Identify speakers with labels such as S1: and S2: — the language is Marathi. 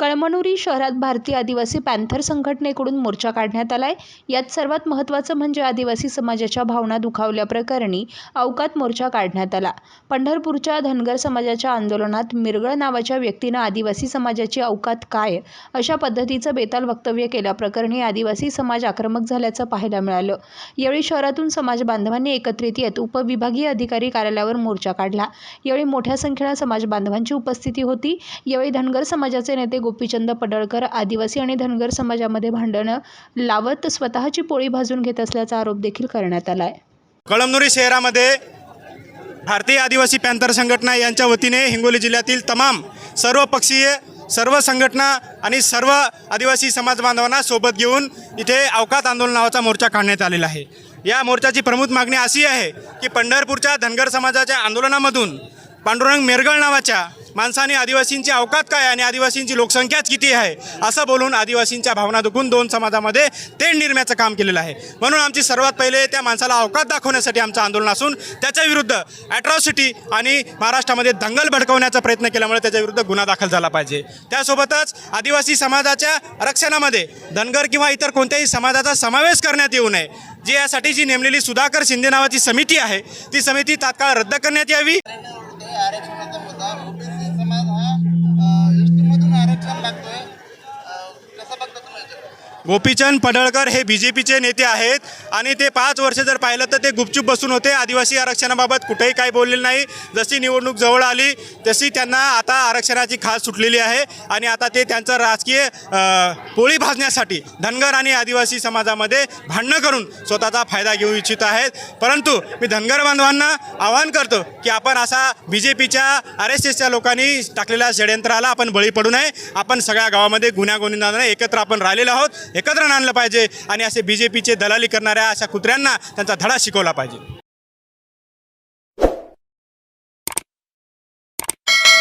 S1: कळमनुरी शहरात भारतीय आदिवासी पॅन्थर संघटनेकडून मोर्चा काढण्यात आलाय. यात सर्वात महत्त्वाचं म्हणजे आदिवासी समाजाच्या भावना दुखावल्याप्रकरणी अवकात मोर्चा काढण्यात आला. पंढरपूरच्या धनगर समाजाच्या आंदोलनात मिरगळ नावाच्या व्यक्तीनं आदिवासी समाजाची अवकात काय? अशा पद्धतीचं बेताल वक्तव्य केल्याप्रकरणी आदिवासी समाज आक्रमक झाल्याचं पाहायला मिळालं. यावेळी शहरातून समाज बांधवांनी एकत्रित येत उपविभागीय अधिकारी कार्यालयावर मोर्चा काढला. यावेळी मोठ्या संख्येनं समाज बांधवांची उपस्थिती होती. यावेळी धनगर समाजाचे नेते गोपीचंद पडळकर आदिवासी आणि धनगर समाजामध्ये भांडणं लावत स्वतःची पोळी भाजून घेत असल्याचा आरोप देखील करण्यात आला आहे
S2: कळमनुरी शहरामध्ये भारतीय आदिवासी पॅन्थर संघटना यांच्या वतीने हिंगोली जिल्ह्यातील तमाम सर्व पक्षीय सर्व संघटना आणि सर्व आदिवासी समाज बांधवांना सोबत घेऊन इथे अवकात आंदोलन नावाचा मोर्चा काढण्यात आलेला आहे. या मोर्चाची प्रमुख मागणी अशी आहे की पंढरपूरच्या धनगर समाजाच्या आंदोलनामधून पांडुरंग मेरगळ नावाच्या माणसाने आदिवासींची अवकात काय आणि आदिवासींची लोकसंख्याच किती आहे असं बोलून आदिवासींच्या भावना दुखून दोन समाजामध्ये तेढ निर्म्याचं काम केलेलं आहे. म्हणून आमची सर्वात पहिले त्या माणसाला अवकात दाखवण्यासाठी आमचं आंदोलन असून त्याच्या विरुद्ध ॲट्रॉसिटी आणि महाराष्ट्रामध्ये दंगल भडकवण्याचा प्रयत्न केल्यामुळे त्याच्या विरुद्ध गुन्हा दाखल झाला पाहिजे. त्यासोबतच आदिवासी समाजाच्या आरक्षणामध्ये धनगर किंवा इतर कोणत्याही समाजाचा समावेश करण्यात येऊ नये जी यासाठी जी नेमलेली सुधाकर शिंदे नावाची समिती आहे ती समिती तात्काळ रद्द करण्यात यावी.
S3: ते आरक्षणाचा मुद्दा ओबीसी समाज हा
S2: गोपीचंद पडळकर हे बी जे पीचे नेते आहेत. आणि ते पाच वर्ष जर पाहिलं तर ते गुपचूप बसून होते. आदिवासी आरक्षणाबाबत कुठेही काही बोललेलं नाही. जशी निवडणूक जवळ आली तशी त्यांना आता आरक्षणाची खास सुटलेली आहे. आणि आता ते त्यांचं राजकीय पोळी भाजण्यासाठी धनगर आणि आदिवासी समाजामध्ये भांडणं करून स्वतःचा फायदा घेऊ इच्छित आहेत. परंतु मी धनगर बांधवांना आवाहन करतो की आपण असा बी जे पीच्या आर एस एसच्या लोकांनी टाकलेल्या षडयंत्राला आपण बळी पडू नये. आपण सगळ्या गावामध्ये गुन्ह्यागोविंदाने एकत्र आपण राहिलेलो आहोत. एकत्र आणलं पाहिजे आणि असे बी जे पीचे दलाली करणाऱ्या अशा कुत्र्यांना त्यांचा धडा शिकवला पाहिजे.